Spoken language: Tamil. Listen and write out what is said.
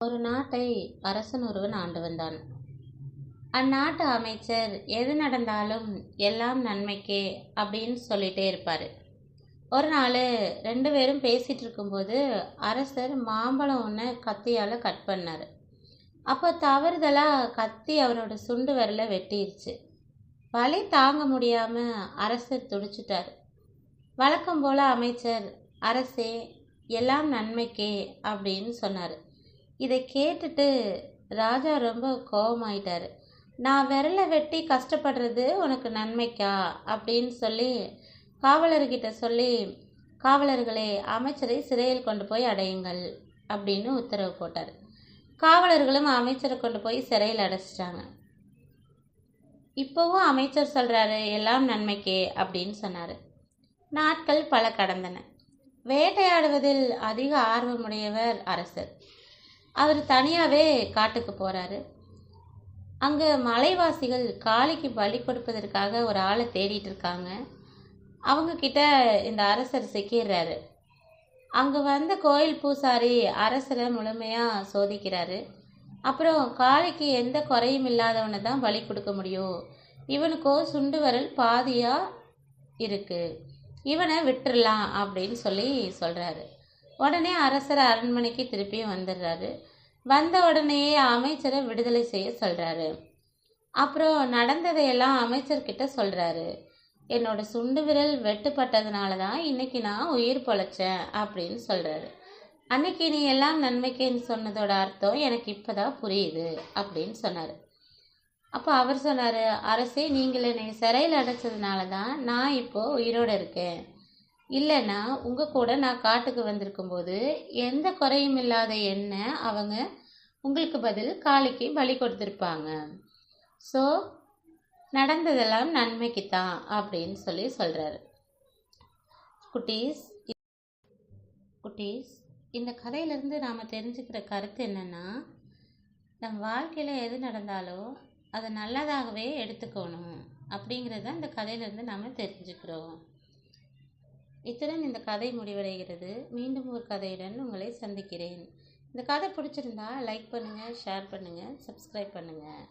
ஒரு நாட்டை அரசன் ஒருவன் ஆண்டு வந்தான் அந்நாட்டு அமைச்சர் எது நடந்தாலும் எல்லாம் நன்மைக்கே அப்படின்னு சொல்லிட்டே இருப்பார். ஒரு நாள் ரெண்டு பேரும் பேசிகிட்டு இருக்கும்போது அரசர் மாம்பழம் ஒன்று கத்தியால் கட் பண்ணார். அப்போ தவறுதலாக கத்தி அவரோட சுண்டு விரலை வெட்டிருச்சு. வலி தாங்க முடியாமல் அரசர் துடிச்சிட்டார். வழக்கம் போல் அமைச்சர் அரசே எல்லாம் நன்மைக்கே அப்படின்னு சொன்னார். இதை கேட்டுட்டு ராஜா ரொம்ப கோபமாயிட்டார் நான் விரலை வெட்டி கஷ்டப்படுறது உனக்கு நன்மைக்கா? அப்படின்னு சொல்லி காவலர்கிட்ட சொல்லி காவலர்களே அமைச்சரை சிறையில் கொண்டு போய் அடையுங்கள் அப்படின்னு உத்தரவு போட்டார். காவலர்களும் அமைச்சரை கொண்டு போய் சிறையில் அடைச்சிட்டாங்க. இப்போவும் அமைச்சர் சொல்கிறாரு எல்லாம் நன்மைக்கே அப்படின்னு சொன்னார். நாட்கள் பல கடந்தன. வேட்டையாடுவதில் அதிக ஆர்வமுடையவர் அரசர். அவர் தனியாகவே காட்டுக்கு போகிறாரு அங்கே மலைவாசிகள் காளிக்கு பலி கொடுப்பதற்காக ஒரு ஆளை தேடிட்டு இருக்காங்க. அவங்கக்கிட்ட இந்த அரசர் சிக்கிடுறாரு. அங்கே வந்த கோயில் பூசாரி அரசரை முழுமையாக சோதிக்கிறாரு. அப்புறம் காளிக்கு எந்த குறையும் இல்லாதவனை தான் பலி கொடுக்க முடியும். இவனுக்கோ சுண்டு வரல் பாதியாக இருக்குது இவனை விட்டுறலாம் அப்படின்னு சொல்லி சொல்கிறாரு உடனே அரசர் அரண்மனைக்கு திருப்பியும் வந்துடுறாரு. வந்த உடனேயே அமைச்சரை விடுதலை செய்ய சொல்கிறாரு அப்புறம் நடந்ததையெல்லாம் அமைச்சர்கிட்ட சொல்கிறாரு என்னோட சுண்டு விரல் வெட்டுப்பட்டதுனால தான் இன்னைக்கு நான் உயிர் பொழைச்சேன் அப்படின்னு சொல்கிறாரு அன்னைக்கு நீ எல்லாம் நன்மைக்கேன்னு சொன்னதோட அர்த்தம் எனக்கு இப்போதான் புரியுது அப்படின்னு சொன்னார். அப்போ அவர் சொன்னார் அரசே நீங்கள் என்னை சிறையில் அடைச்சதுனால தான் நான் இப்போது உயிரோடு இருக்கேன். இல்லைன்னா உங்கள் கூட நான் காட்டுக்கு வந்திருக்கும்போது எந்த குறையும் இல்லாத என்ன அவங்க உங்களுக்கு பதில் காளிக்கு பலி கொடுத்துருப்பாங்க. ஸோ நடந்ததெல்லாம் நன்மைக்கு தான் அப்படின்னு சொல்லி சொல்கிறாரு குட்டீஸ் குட்டீஸ் இந்த கதையிலேருந்து நாம் தெரிஞ்சுக்கிற கருத்து என்னென்னா நம் வாழ்க்கையில் எது நடந்தாலும் அதை நல்லதாகவே எடுத்துக்கணும் அப்படிங்கிறத இந்த கதையிலேருந்து நாம் தெரிஞ்சுக்கிறோம். இத்துடன் இந்த கதை முடிவடைகிறது. மீண்டும் ஒரு கதையுடன் உங்களை சந்திக்கிறேன். இந்த கதை பிடிச்சிருந்தா லைக் பண்ணுங்கள் ஷேர் பண்ணுங்கள் சப்ஸ்கிரைப் பண்ணுங்கள்